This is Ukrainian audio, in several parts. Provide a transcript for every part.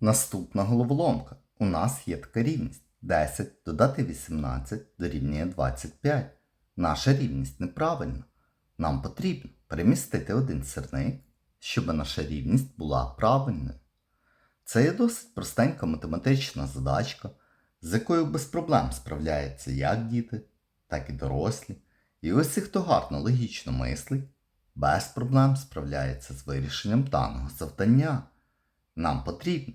Наступна головоломка. У нас є така рівність. 10 додати 18 дорівнює 25. Наша рівність неправильна. Нам потрібно перемістити один сірник, щоб наша рівність була правильною. Це є досить простенька математична задачка, з якою без проблем справляються як діти, так і дорослі. І ось хто гарно логічно мислить, без проблем справляється з вирішенням даного завдання. Нам потрібно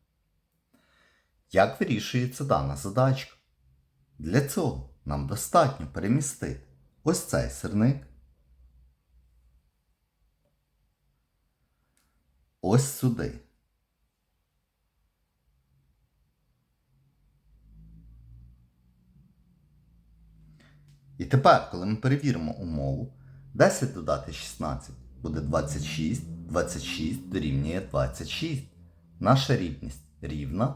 Як вирішується дана задачка? Для цього нам достатньо перемістити ось цей сирник, ось сюди. І тепер, коли ми перевіримо умову, 10 додати 16 буде 26, 26 дорівнює 26. Наша рівність рівна,